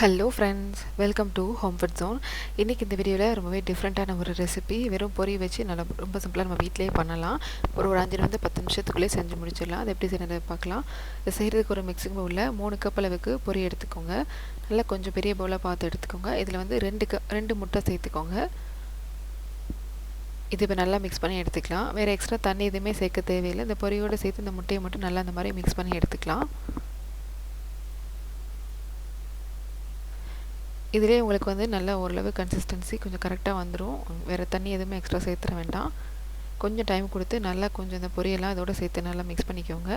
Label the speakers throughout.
Speaker 1: Hello friends welcome to home food zone இன்றைக்கி இந்த வீடியோவில் ரொம்பவே டிஃப்ரெண்ட்டான ஒரு ரெசிபி வெறும் பொறி வச்சு நல்லா ரொம்ப சிம்பிளாக நம்ம வீட்டிலேயே பண்ணலாம். ஒரு ஒரு அஞ்சுலேருந்து பத்து நிமிஷத்துக்குள்ளேயே செஞ்சு முடிச்சிடலாம். அது எப்படி செய்யறதை பார்க்கலாம். இது செய்கிறதுக்கு ஒரு மிக்சிங் பவுலில் மூணு கப் அளவுக்கு பொரி எடுத்துக்கோங்க. நல்லா கொஞ்சம் பெரிய பவுலாக பார்த்து எடுத்துக்கோங்க. இதில் வந்து ரெண்டு க ரெண்டு முட்டை சேர்த்துக்கோங்க. இது இப்போ நல்லா மிக்ஸ் பண்ணி எடுத்துக்கலாம். வேறு எக்ஸ்ட்ரா தண்ணி எதுவுமே சேர்க்க தேவையில்லை. இந்த பொரியோடு சேர்த்து இந்த முட்டையை மட்டும் நல்லா அந்த மாதிரி மிக்ஸ் பண்ணி எடுத்துக்கலாம். இதிலே உங்களுக்கு வந்து நல்ல ஓரளவு கன்சிஸ்டன்சி கொஞ்சம் கரெக்டாக வந்துடும் வேறு தண்ணி எதுவுமே எக்ஸ்ட்ரா சேர்த்துற வேண்டாம். கொஞ்சம் டைம் கொடுத்து நல்லா கொஞ்சம் இந்த பொரியெல்லாம் அதோட சேர்த்து நல்லா மிக்ஸ் பண்ணிக்கோங்க.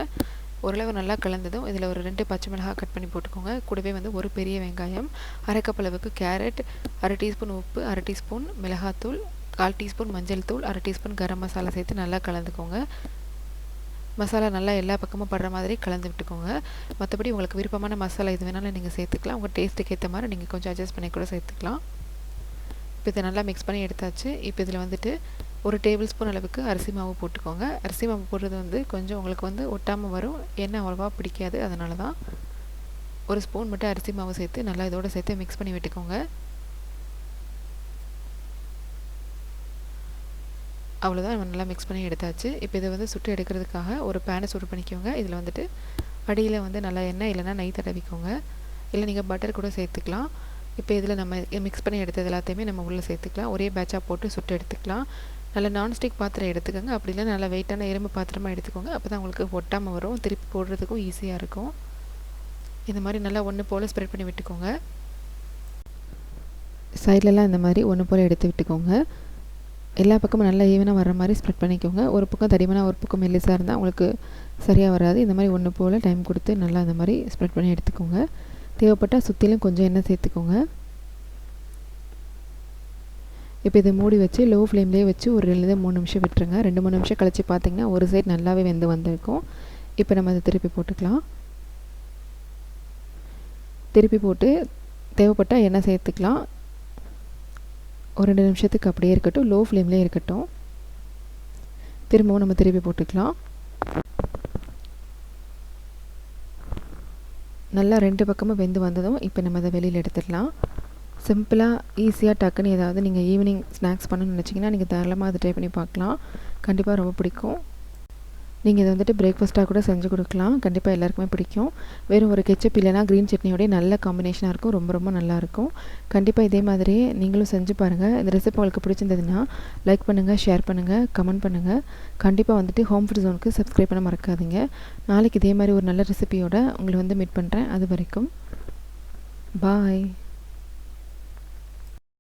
Speaker 1: ஓரளவு நல்லா கலந்ததும் இதில் ஒரு ரெண்டு பச்சை மிளகாய் கட் பண்ணி போட்டுக்கோங்க. கூடவே வந்து ஒரு பெரிய வெங்காயம் அரை கப் அளவுக்கு கேரட் அரை டீஸ்பூன் உப்பு அரை டீஸ்பூன் மிளகாத்தூள் கால் டீஸ்பூன் மஞ்சள் தூள் அரை டீஸ்பூன் கரம் மசாலா சேர்த்து நல்லா கலந்துக்கோங்க. மசாலா நல்லா எல்லா பக்கமும் படுற மாதிரி கலந்து விட்டுக்கோங்க. மற்றபடி உங்களுக்கு விருப்பமான மசாலா இது வேணாலும் நீங்கள் சேர்த்துக்கலாம். உங்கள் டேஸ்ட்டுக்கு ஏற்ற மாதிரி நீங்கள் கொஞ்சம் அட்ஜஸ்ட் பண்ணி கூட சேர்த்துக்கலாம். இப்போ இதை நல்லா மிக்ஸ் பண்ணி எடுத்தாச்சு. இப்போ இதில் வந்துட்டு ஒரு டேபிள் ஸ்பூன் அளவுக்கு அரிசி மாவு போட்டுக்கோங்க. அரிசி மாவு போடுறது வந்து கொஞ்சம் உங்களுக்கு வந்து ஒட்டாமல் வரும். எண்ணெய் அவ்வளோவா பிடிக்காது. அதனால தான் ஒரு ஸ்பூன் மட்டும் அரிசி மாவு சேர்த்து நல்லா இதோட சேர்த்து மிக்ஸ் பண்ணி விட்டுக்கோங்க. அவ்வளோதான் நல்லா மிக்ஸ் பண்ணி எடுத்தாச்சு. இப்போ இதை வந்து சுட்டு எடுக்கிறதுக்காக ஒரு பேனை சுடு பண்ணிக்கோங்க. இதில் வந்துட்டு அடியில் வந்து நல்லா எண்ணெய் இல்லைனா நெய் தடவிக்கோங்க. இல்லை நீங்கள் பட்டர் கூட சேர்த்துக்கலாம். இப்போ இதில் நம்ம மிக்ஸ் பண்ணி எடுத்தது எல்லாத்தையுமே நம்ம உள்ளே சேர்த்துக்கலாம். ஒரே பேட்சாக போட்டு சுட்டு எடுத்துக்கலாம். நல்ல நான்ஸ்டிக் பாத்திரம் எடுத்துக்கோங்க. அப்படி இல்லை நல்லா வெயிட்டான இரும்பு பாத்திரமாக எடுத்துக்கோங்க. அப்போ தான் உங்களுக்கு ஒட்டாமல் வரும். திருப்பி போடுறதுக்கும் ஈஸியாக இருக்கும். இந்த மாதிரி நல்லா ஒன்று போல் ஸ்ப்ரெட் பண்ணி விட்டுக்கோங்க. சைட்லலாம் இந்த மாதிரி ஒன்று போல் எடுத்து விட்டுக்கோங்க. எல்லா பக்கமும் நல்லா ஈவனாக வர மாதிரி ஸ்ப்ரெட் பண்ணிக்கோங்க. ஒரு பக்கம் தடிமனாக ஒரு பக்கம் மெல்லிசாக இருந்தால் உங்களுக்கு சரியாக வராது. இந்த மாதிரி ஒன்று போல் டைம் கொடுத்து நல்லா இந்த மாதிரி ஸ்ப்ரெட் பண்ணி எடுத்துக்கோங்க. தேவைப்பட்டால் சுற்றிலும் கொஞ்சம் எண்ணெய் சேர்த்துக்கோங்க. இப்போ இதை மூடி வச்சு லோ ஃப்ளேம்லேயே வச்சு ஒரு ரெண்டு மூணு நிமிஷம் விட்டுருங்க. ரெண்டு மூணு நிமிஷம் கழித்து பார்த்திங்கன்னா ஒரு சைடு நல்லாவே வெந்து வந்திருக்கும். இப்போ நம்ம அதை திருப்பி போட்டுக்கலாம். திருப்பி போட்டு தேவைப்பட்டால் எண்ணெய் சேர்த்துக்கலாம். ஒரு ரெண்டு நிமிஷத்துக்கு அப்படியே இருக்கட்டும் லோ ஃப்ளேம்லேயே இருக்கட்டும். திரும்பவும் நம்ம திருப்பி போட்டுக்கலாம். நல்லா ரெண்டு பக்கமும் வெந்து வந்ததும் இப்போ நம்ம அதை வெளியில் எடுத்துடலாம். சிம்பிளாக ஈஸியாக டக்குன்னு ஏதாவது நீங்கள் ஈவினிங் ஸ்நாக்ஸ் பண்ணணும்னு நினச்சிங்கன்னா நீங்கள் தாராளமாக அதை ட்ரை பண்ணி பார்க்கலாம். கண்டிப்பாக ரொம்ப பிடிக்கும். நீங்கள் இதை வந்துட்டு பிரேக்ஃபாஸ்ட்டாக கூட செஞ்சு கொடுக்கலாம். கண்டிப்பாக எல்லாருக்குமே பிடிக்கும். வெறும் ஒரு கெச்சப் இல்லைனா க்ரீன் சட்னியோடய நல்ல காம்பினேஷனாக இருக்கும். ரொம்ப ரொம்ப நல்லாயிருக்கும். கண்டிப்பாக இதே மாதிரியே நீங்களும் செஞ்சு பாருங்கள் இந்த ரெசிபி உங்களுக்கு பிடிச்சிருந்ததுன்னா லைக் பண்ணுங்கள் ஷேர் பண்ணுங்கள் கமெண்ட் பண்ணுங்கள் கண்டிப்பாக வந்துட்டு ஹோம் ஃபுட் ஜோனுக்கு சப்ஸ்கிரைப் பண்ண மறக்காதீங்க. நாளைக்கு இதே மாதிரி ஒரு நல்ல ரெசிபியோட உங்களை வந்து மீட் பண்ணுறேன் அது வரைக்கும் பாய்